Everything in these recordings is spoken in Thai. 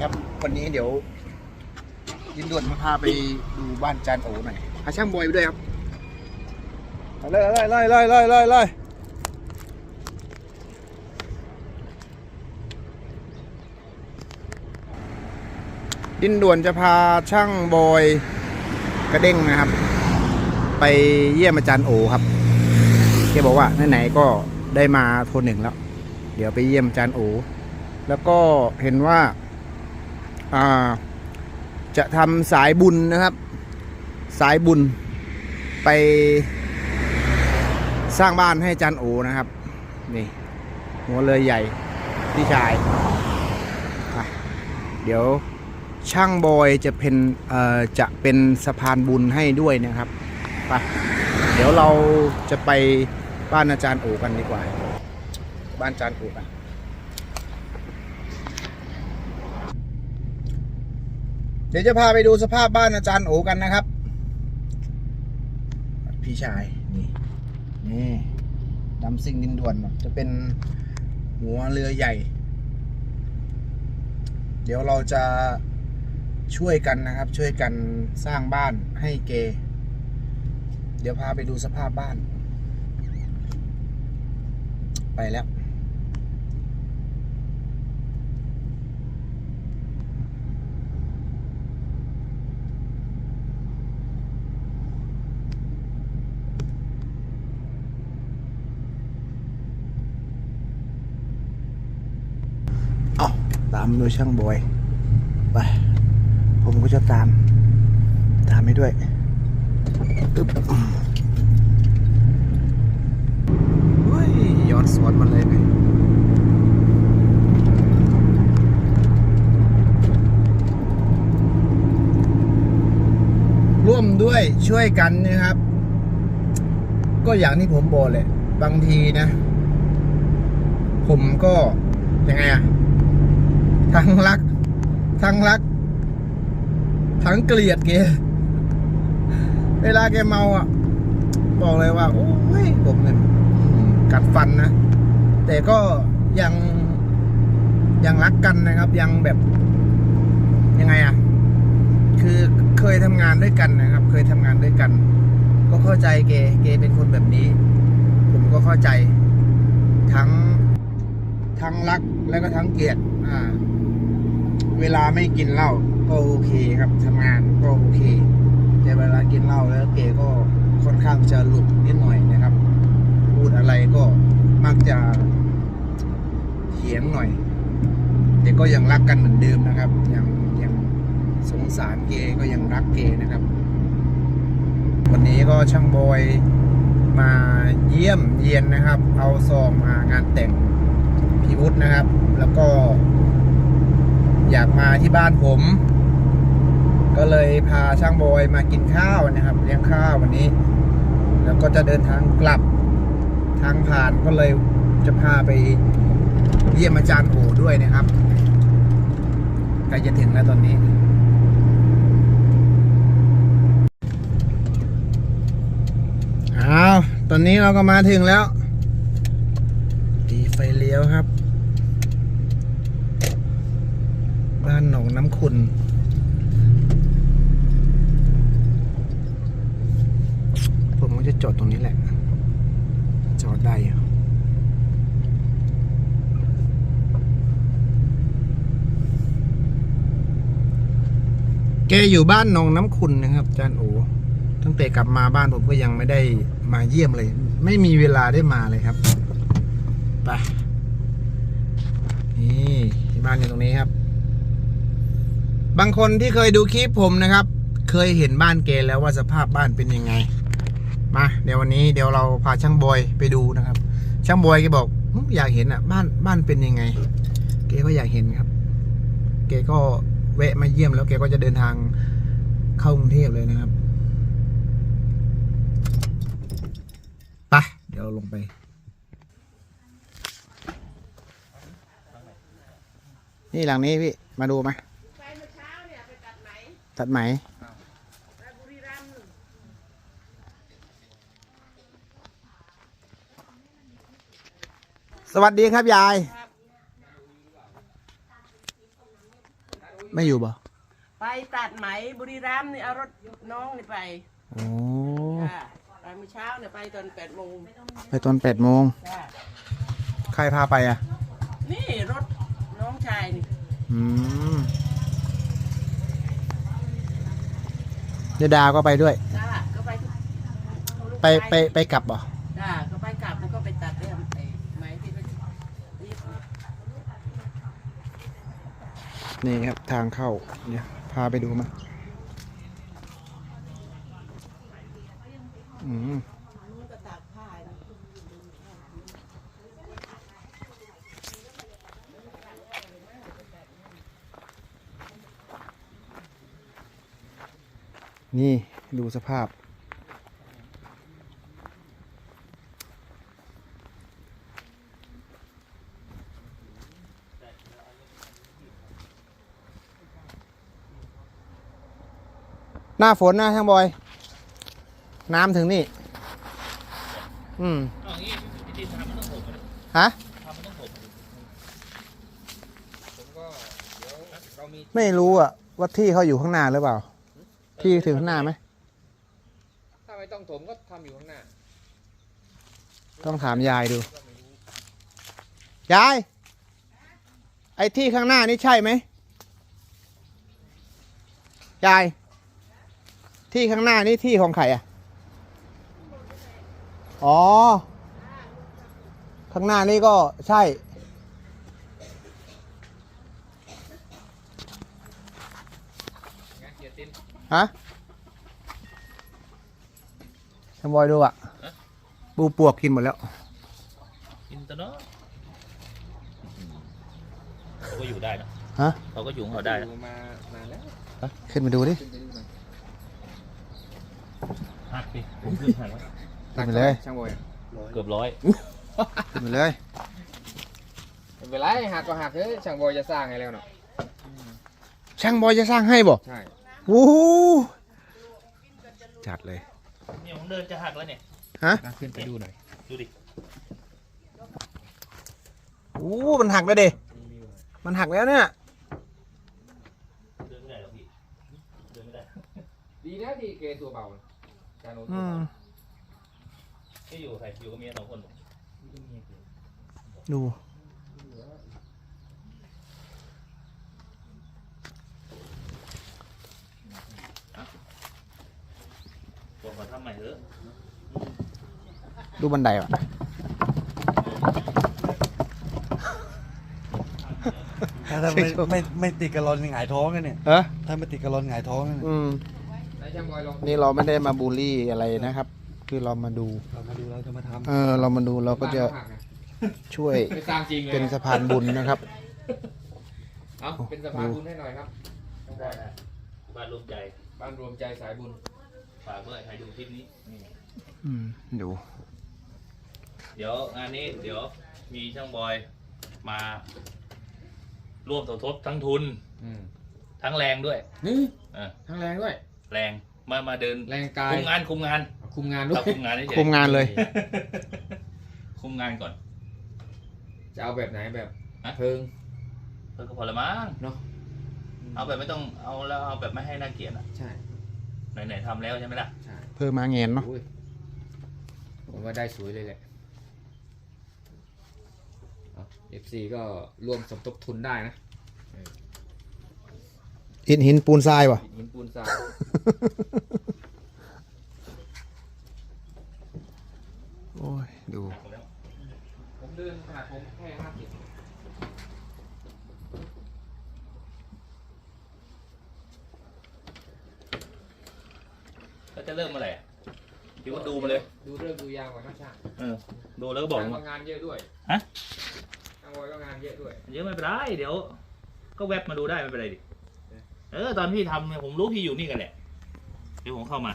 ครับ วันนี้เดี๋ยว ยินด่วนมาพาไปดูบ้านจานโอหน่อยพาช่างบอยไปด้วยครับเอาเลยเลยเลยเลยเลยเลยเลยดินด่วนจะพาช่างบอยกระเด้งนะครับ ไปเยี่ยมอาจารย์โอครับแกบอกว่าไหนๆก็ได้มาโทนหนึ่งแล้ว เดี๋ยวไปเยี่ยมอาจารย์โอ แล้วก็เห็นว่าอ่า จะทำสายบุญนะครับ สายบุญไปสร้างบ้านให้อาจารย์โอนะครับ นี่หัวเรือใหญ่พี่ชาย เดี๋ยวช่างบอยจะเป็นจะเป็นสะพานบุญให้ด้วยนะครับไปเดี๋ยวเราจะไปบ้านอาจารย์โอกันดีกว่า บ้านอาจารย์โอกัน เดี๋ยวจะพาไปดูสภาพบ้านอาจารย์โอกันนะครับ พี่ชายนี่นี่ดำซิ่งดินด่วนจะเป็นหัวเรือใหญ่ เดี๋ยวเราจะช่วยกันนะครับ ช่วยกันสร้างบ้านให้เก เดี๋ยวพาไปดูสภาพบ้าน ไปแล้ว เอาามโดยช่างบอยไปผมก็จะตาม ตามไปด้วยอึ๊บเฮ้ยย้อนสวนมาเลยไหมร่วมด้วยช่วยกันนะครับ ก็อย่างที่ผมบอกเลย บางทีนะ ผมก็ยังไงอะ ทั้งรัก ทั้งรัก ทั้งเกลียดแกเวลาแกเมาอะ บอกเลยว่า โอ้ยผมเนี่ยกัดฟันนะ แต่ก็ยังยังรักกันนะครับ ยังแบบยังไงอะ คือเคยทำงานด้วยกันนะครับ เคยทำงานด้วยกัน ก็เข้าใจเกเกเป็นคนแบบนี้ ผมก็เข้าใจทั้งทั้งรักแล้วก็ทั้งเกลียดอ่า เวลาไม่กินเหล้าก็โอเคครับทำงานก็โอเค แต่เวลากินเหล้าแล้วเกก็ค่อนข้างจะหลุดนิดหน่อยนะครับ พูดอะไรก็มักจะเถียงหน่อย แต่ก็ยังรักกันเหมือนเดิมนะครับ ยังยังสงสารเกก็ยังรักเกนะครับ วันนี้ก็ช่างบอยมาเยี่ยมเยียนนะครับ เอาซองมางานแต่งพี่วุฒินะครับ แล้วก็ อยากมาที่บ้านผม ก็เลยพาช่างบอยมากินข้าวนะครับ เลี้ยงข้าววันนี้ แล้วก็จะเดินทางกลับทางผ่านก็เลยจะพาไปเยี่ยมอาจารย์โอด้วยนะครับใกล้จะถึงแล้วตอนนี้ อ้าว ตอนนี้เราก็มาถึงแล้ว ดีไฟเลี้ยวครับ บ้านหนองน้ำขุนผมก็จะจอดตรงนี้แหละ จอดได้อยู่แกอยู่บ้านหนองน้ำขุนนะครับอาจารย์โอตั้งแต่กลับมาบ้านผมก็ยังไม่ได้มาเยี่ยมเลย ไม่มีเวลาได้มาเลยครับไปนี่ที่บ้านอยู่ตรงนี้ครับ บางคนที่เคยดูคลิปผมนะครับ เคยเห็นบ้านเกแล้วว่าสภาพบ้านเป็นยังไง มา เดี๋ยววันนี้เดี๋ยวเราพาช่างบอยไปดูนะครับ ช่างบอยแกบอกอยากเห็นอะ บ้านบ้านเป็นยังไงเกก็อยากเห็นครับเกก็แวะมาเยี่ยมแล้วแกก็จะเดินทางเข้ากรุงเทพเลยนะครับไปเดี๋ยวเราลงไป นี่หลังนี้พี่ มาดูไหม ตัดไหมไปบุรีรัมย์สวัสดีครับยายครับไม่อยู่บ่ไปตัดไหมบุรีรัมย์นี่เอารถน้องนี่ไปโอ้ค่ะไปเมื่อเช้าเนี่ยไปตอนแปดโมงไปตอนแปดโมงค่ะใครพาไปอะ นี่รถน้องชายนี่อืม เดดาก็ไปด้วย จ้าก็ไปทุกไปไปไปกลับบ่จ้าก็ไปกลับแล้วก็ไปตัดได้ไอ้ไหมที่ไปรีบนี่ครับทางเข้าเนี่ยพาไปดูมาอืม นู้นก็ตากผ้านะ นี่ดูสภาพ หน้าฝนนะช่างบอย น้ำถึงนี่ อืมฮะไม่รู้อะว่าที่เขาอยู่ข้างหน้าหรือเปล่า ที่ถึงข้างหน้าไหม ถ้าไม่ต้องถมก็ทำอยู่ข้างหน้าต้องถามยายดู ยาย ไอ้ที่ข้างหน้านี่ใช่ไหม ยาย ที่ข้างหน้านี่ที่ของใครอะ อ๋อ ข้างหน้านี่ก็ใช่ งานเกียรติน ฮะทำบอยดูอะปูปวกกินหมดแล้วอินเตอร์เนาะเขาก็อยู่ได้นะฮะเขาก็อยู่ของเขาได้นะอยู่มานานแล้วขึ้นมาดูดิขึ้นไปดูหน่อยหักดิผมขึ้นหักไว้ขึ้นไปเลยช่างบอยเกือบร้อยขึ้นมาเลยไม่เป็นไรหักก็หักเถอะช่างบอยจะสร้างให้แล้วเนาะช่างบอยจะสร้างให้บ่ใช่ โอ้โหจัดเลย เนี่ยผมเดินจะหักแล้วเนี่ยฮะขึ้นไปดูหน่อยดูดิ โอ้มันหักแล้วเดมันหักแล้วเนี่ย เดินไม่ได้หรอกพี่ เดินไม่ได้ดีนะที่เกตัวเบาการโน้ตอืมที่อยู่กับใครอยู่กับเมียสองคนผมดู บอก ขอทำใหม่เถอะดูบันไดว่ะ ถ้าไม่ไม่ไม่ติดกระลอนหงายท้องกันเนี่ยเออถ้าไม่ติดกระลอนหงายท้องกันเนี่ยอืมไหนช่างบอยลองนี่เราไม่ได้มาบูลลี่อะไรนะครับ คือเรามาดู เรามาดูเราจะมาทเออ เรามาดูเราก็จะบ้านเขาหักนช่วยไปสร้างจริงเลยเป็นสะพานบุญนะครับ เอาเป็นสะพานบุญให้หน่อยครับ ได้ได้บ้านรวมใจ บ้านรวมใจสายบุญ ฝากเมื่อใครดูคลิปนี้นี่อืมดู เดี๋ยวงานนี้เดี๋ยวมีช่างบอยมา ร่วมสมทบทั้งทุน อืมทั้งแรงด้วยนี่เออทั้งแรงด้วย แรงมามาเดินแรงกายคุมงานคุมงานคุมงานด้วเรายคุมงานเฉยๆคุมงานเลย คุมงานก่อน จะเอาแบบไหนแบบฮะ เพิง เออก็พอละมั้งเนาะเอาแบบไม่ต้องเอาแล้วเอาแบบไม่ให้น่าเกลียดอะ ใช่ ไหนๆทำแล้วใช่ไหมล่ะใช่เพิ่มมาเงินเนาะอุ้ยผมว่าได้สวยเลยแหละเอฟซีก็ร่วมสมทบทุนได้นะหินหินปูนทรายว่ะอิฐหินปูนทรายโอ้ย ดู ผมเดินขนาดผมแค่ห้าสิบ จะเริ่มเมื่อไหร่อะพี่ว่าดูมาเลย ดูเรื่องดูยาวกว่าข้าช่างเออ ดูแล้วก็บอกช่างมางานเยอะด้วยฮะช่างบอยก็งานเยอะด้วยเยอะไม่เป็นไรเดี๋ยว ก็แวบมาดูได้ไม่เป็นไรดิ เออ ตอนพี่ทำเนี่ยผมรู้พี่อยู่นี่กันแหละ เดี๋ยวผมเข้ามา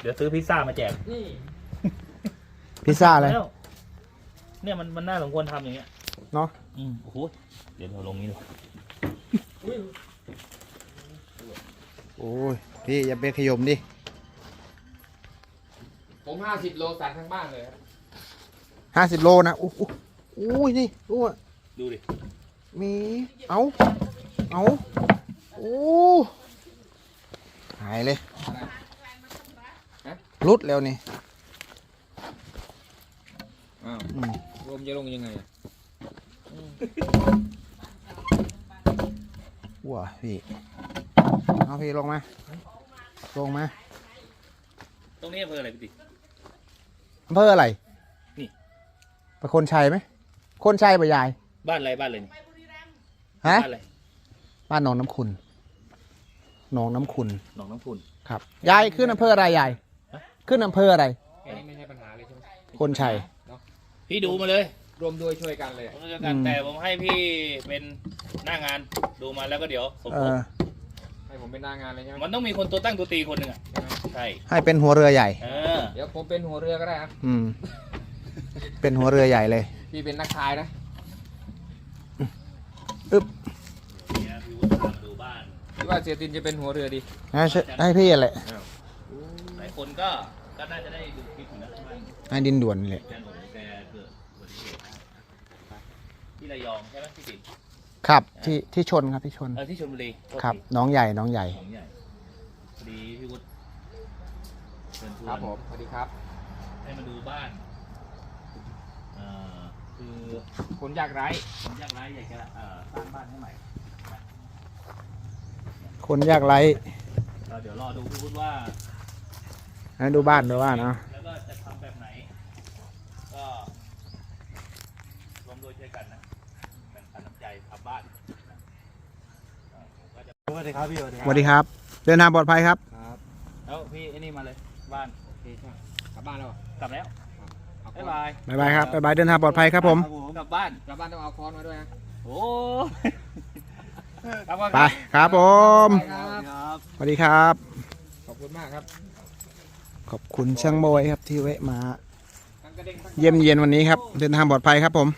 เดี๋ยวซื้อพิซซ่ามาแจก นี่พิซซ่าเลยแล้วเนี่ยมันมันน่าสมควรทำอย่างเงี้ยเนาะอืมโอ้โหเดี๋ยวเราลงนี้เลยอุ้ยโอ้ย พี่อย่าไปขยมดิ ผมห้าสิบโลสั่นทั้งบ้านเลยครับห้าสิบโลนะอู้อู้อู้ยนี่ดูอะดูดิ มี เอาเอาเอาโอ้หายเลยรุดแล้วนี่อ้าวอืมรวมจะลงยังไงอะว้าพี่ เอาพี่ลงมา ลงมาตรงนี้อำเภออะไรพี่ติ อำเภออะไรนี่เป็นคนชัยไหมคนชัยปะยายบ้านอะไรบ้านอะไรนี่ฮะบ้านอะไรบ้านหนองน้ำขุนหนองน้ำขุนหนองน้ำพุน ครับยายขึ้นอำเภออะไรยายฮะ ขึ้นอำเภออะไรแค่นี้ไม่ใช่ปัญหาเลยใช่ไหมคนชัย พี่ดูมาเลยรวมด้วยช่วยกันเลย ผมจะกันอืม แต่ผมให้พี่เป็นหน้างานดูมาแล้วก็เดี๋ยวสมเอทบอ ให้ผมเป็นหน้างานเลยใช่ไหมมันต้องมีคนตัวตั้งตัวตีคนหนึ่งอะใช่ไหมใช่ให้เป็นหัวเรือใหญ่ เออเดี๋ยวผมเป็นหัวเรือก็ได้ครับอืม เป็นหัวเรือใหญ่เลยพี่เป็นนักพายนะอึ๊บเนี่ยพี่วุฒิพามาดูบ้านพี่ว่าเสียตินจะเป็นหัวเรือดีให้ช่วยให้พี่อะไรหลายคนก็ก็น่าจะได้ดูคลิปอยู่นะบ้านให้ดินด่วนนี่แหละแกหนูแกเกิดอุบัติเหตุที่ระยองใช่ไหมพี่ติ๋ม ครับที่ที่ชนครับที่ชน เออที่ชลบุรีโทษครับ ทีน้องใหญ่น้องใหญ่ ของใหญ่พอดีพี่วุฒิเชิญชวครับนผมสวัสดีครับ ให้มาดูบ้านเอ่อคือคนยากไร้ผมอยากไร้อยากจะเอ่อสร้างบ้านให้ใหม่คนยากไร้เราเดี๋ยวรอดูพี่วุฒิว่า ให้ดูบ้านดูบ้านเนาะ แล้วก็จะทำแบบไหน ก็รวมโดวยช่วยกันนะแบ่งปันน้ำใจทำบ้านนะเอ่อผมก็จะ สวัสดีครับพี่สวัสดีสวัสดีครับ เดินทางปลอดภัยครับ ครับแล้วพี่ไอ้นี่มาเลยบ้านโอเคใช่ไหมกลับบ้านแล้วเหรอกลับแล้วเอาค้บ๊าอยนบายบ๊ายบายครับบ๊ายบายเดินทางปลอดภัยครับผม กลับบ้านกลับบ้านต้องเอาค้อนมาด้วยนะโอ้ครับไปครับผมไปครับสวัสดีครับ ขอบคุณมากครับ ขอบคุณช่างโบยครับที่แวะมาทั้งกระเด้งทั้งเยี่ยมเยียนวันนี้ครับ เดินทางปลอดภัยครับผม